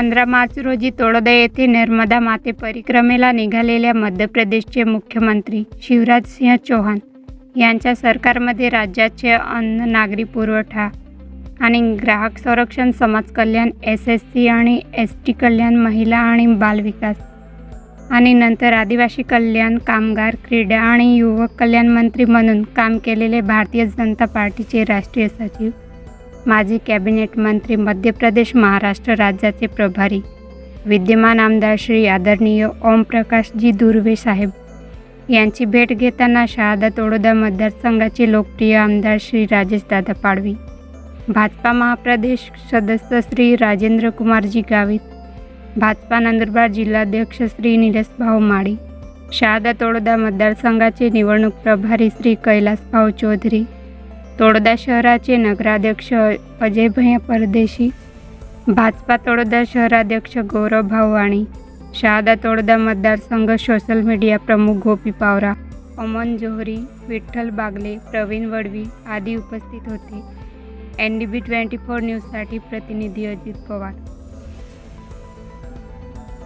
पंधरा मार्च रोजी तोडोदा येथे नर्मदा माते परिक्रमेला निघालेल्या मध्य प्रदेशचे मुख्यमंत्री शिवराज सिंह चौहान यांच्या सरकारमध्ये राज्याचे अन्न नागरी पुरवठा आणि ग्राहक संरक्षण समाज कल्याण एस एस सी आणि एस टी कल्याण महिला आणि बालविकास आणि नंतर आदिवासी कल्याण कामगार क्रीडा आणि युवक कल्याण मंत्री म्हणून काम केलेले भारतीय जनता पार्टीचे राष्ट्रीय सचिव माजी कॅबिनेट मंत्री मध्य प्रदेश महाराष्ट्र राज्याचे प्रभारी. विद्यमान आमदार श्री आदरणीय ओमप्रकाशजी दुर्वे साहेब. यांची भेट घेताना शहादत तोडोदा मतदारसंघाचे लोकप्रिय आमदार श्री राजेशदादा पाडवी. भाजपा महाप्रदेश सदस्य श्री राजेंद्र कुमारजी गावित. भाजपा नंदुरबार जिल्हाध्यक्ष श्री निलेश माळी शहादा तोडोदा मतदारसंघाचे निवडणूक प्रभारी श्री कैलासभाऊ चौधरी. तोडदा शहराचे नगराध्यक्ष अजयभैया परदेशी भाजपा तोडदा शहराध्यक्ष गौरव भाववाणी शहादा तोडोदा मतदारसंघ सोशल मीडिया प्रमुख गोपी पावरा अमन जोहरी विठ्ठल बागले प्रवीण वडवी आदी उपस्थित होते. N D B twenty four न्यूजसाठी प्रतिनिधी अजित पवार.